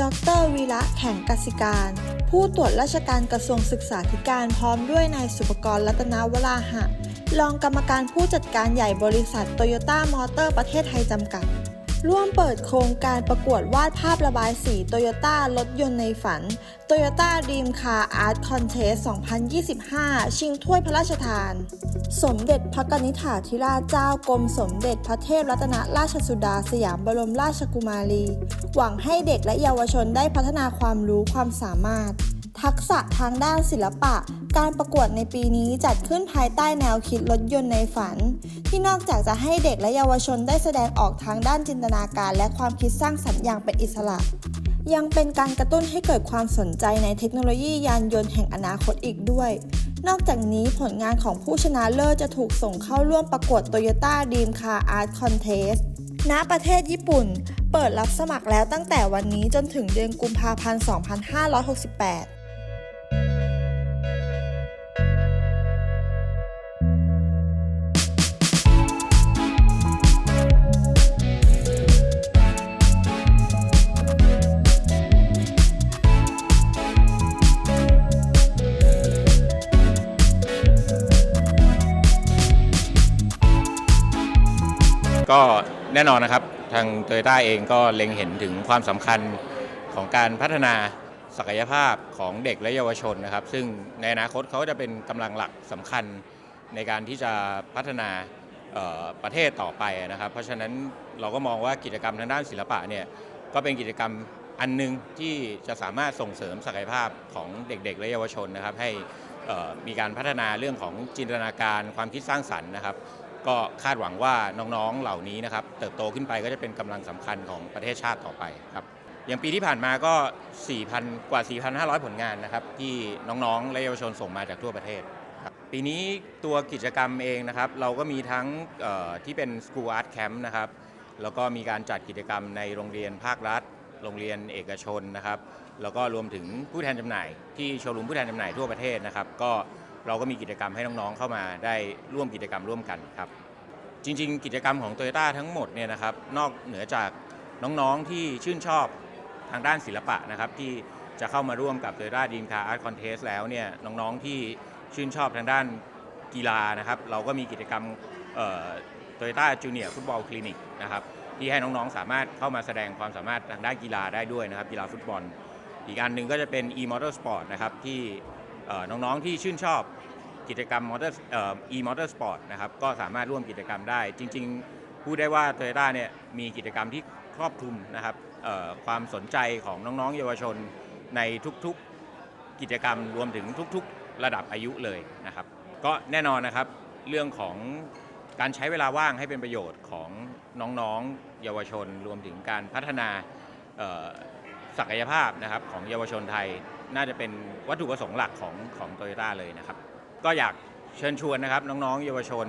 ดรวีระแข่งกสิการ ผู้ตรวจราชการกระทรวงศึกษาธิการพร้อมด้วยนายสุปกรณ์รัตนวราหะ รองกรรมการผู้จัดการใหญ่บริษัทโตโยต้ามอเตอร์ประเทศไทยจำกัด ร่วมเปิดโครงการประกวดวาดภาพระบายสีโตโยต้ารถยนต์ในฝัน Toyota Dream Car Art Contest 2025 ชิงถ้วยพระราชทาน สมเด็จพระกนิษฐาธิราชเจ้ากรมสมเด็จพระเทพรัตนราชสุดาสยามบรมราชกุมารี หวังให้เด็กและเยาวชนได้พัฒนาความรู้ความสามารถ ทักษะทางด้านศิลปะ การประกวดในปีนี้จัดขึ้นภายใต้แนวคิดรถยนต์ในฝัน ที่นอกจากจะให้เด็กและเยาวชนได้แสดงออกทางด้านจินตนาการ และความคิดสร้างสรรค์อย่างเป็นอิสระ ยังเป็นการกระตุ้นให้เกิดความสนใจในเทคโนโลยียานยนต์แห่งอนาคตอีกด้วย นอกจากนี้ผลงานของผู้ชนะเลิศจะถูกส่งเข้าร่วมประกวด Toyota Dream Car Art Contest ณประเทศญี่ปุ่น เปิดรับสมัครแล้วตั้งแต่วันนี้จนถึงเดือนกุมภาพันธ์ 2568 ก็แน่นอนนะครับ ทางโตโยต้าเองก็เล็งเห็นถึงความสำคัญของการพัฒนาศักยภาพของเด็กและเยาวชนนะครับ ซึ่งในอนาคตเขาจะเป็นกำลังหลักสำคัญในการที่จะพัฒนาประเทศต่อไปนะครับ เพราะฉะนั้นเราก็มองว่ากิจกรรมทางด้านศิลปะเนี่ยก็เป็นกิจกรรมอันหนึงที่จะสามารถส่งเสริมศักยภาพของเด็ก ๆ และเยาวชนนะครับ ให้มีการพัฒนาเรื่องของจินตนาการความคิดสร้างสรรค์นะครับ ก็คาดหวังว่าน้องๆเหล่านี้นะครับเติบโตขึ้นไปก็จะเป็นกำลังสำคัญของประเทศชาติต่อไปครับอย่างปีที่ผ่านมาก็ 4,000 กว่า 4,500 ผลงานนะครับที่น้องๆและเยาวชนส่งมาจากทั่วประเทศปีนี้ตัวกิจกรรมเองนะครับ เราก็มีทั้งที่เป็น School Art Camp นะครับ แล้วก็มีการจัดกิจกรรมในโรงเรียนภาครัฐ โรงเรียนเอกชนนะครับ แล้วก็รวมถึงผู้แทนจำหน่าย ที่โชว์รูมผู้แทนจำหน่ายทั่วประเทศนะครับ ก็เราก็มีกิจกรรมให้น้องๆเข้ามาได้ร่วมกิจกรรมร่วมกันครับ จริง ๆ กิจกรรมของ t o y ยต้าทั้งหมดเนี่ยนะครับนอกเหนือจากน้องๆที่ชื่นชอบทางด้านศิลปะนะครับที่จะเข้ามาร่วมกับ t o y ยต้ Dream Car Art Contest แล้วเนี่ยน้องๆที่ชื่นชอบทางด้านกีฬานะครับเราก็มีกิจกรรมโตโยต้าจูเนียร์ฟุตบอลคลินิกนะครับที่ให้น้องๆสามารถเข้ามาแสดงความสามารถทางด้านกีฬาได้ด้วยนะครับกีฬาฟุตบอล อีกอันหนึ่งก็จะเป็น e-motorsport นะครับที่น้องๆที่ชื่นชอบ กิจกรรมมอเตอร์เอ่อ e-motor sport นะครับก็สามารถร่วมกิจกรรมได้ จริงๆพูดได้ว่า t o y ยต้าเนี่ยมีกิจกรรมที่ครอบคลุมนะครับความสนใจของน้องๆ เยาวชนในทุกๆกิจกรรมรวมถึงทุกๆ ระดับอายุเลยนะครับ ก็แน่นอนนะครับเรื่องของการใช้เวลาว่างให้เป็นประโยชน์ของน้องๆ เยาวชน รวมถึงการพัฒนาศักยภาพนะครับของเยาวชนไทยน่าจะเป็นวัตถุประสงค์หลักของของโตโยต้าเลยนะครับ ก็อยากเชิญชวนนะครับน้องๆ เยาวชน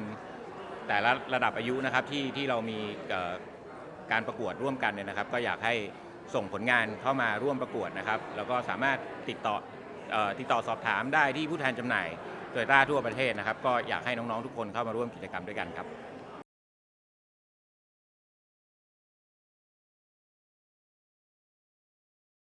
แต่ละระดับอายุนะครับที่ที่เรามีการประกวดร่วมกันเนี่ยนะครับ ก็อยากให้ส่งผลงานเข้ามาร่วมประกวดนะครับ แล้วก็สามารถติดต่อติดต่อสอบถามได้ที่ผู้แทนจำหน่ายโตยต้าทั่วประเทศนะครับ ก็อยากให้น้องๆทุกคนเข้ามาร่วมกิจกรรมด้วยกันครับ